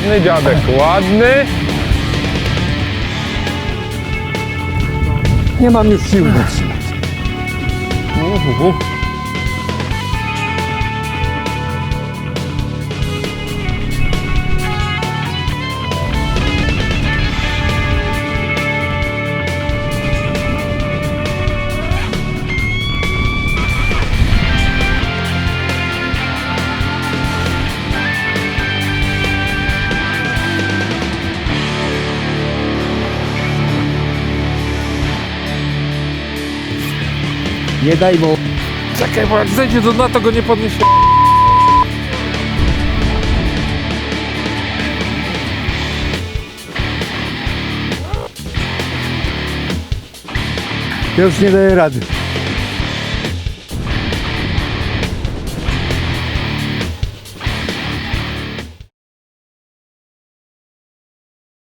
ładny dziadek, ładny. Nie mam już sił wytrzymać. Uhuhu. Nie daj mu. Czekaj, bo jak zejdzie do dna, to go nie podniesie. Ja już nie daję rady.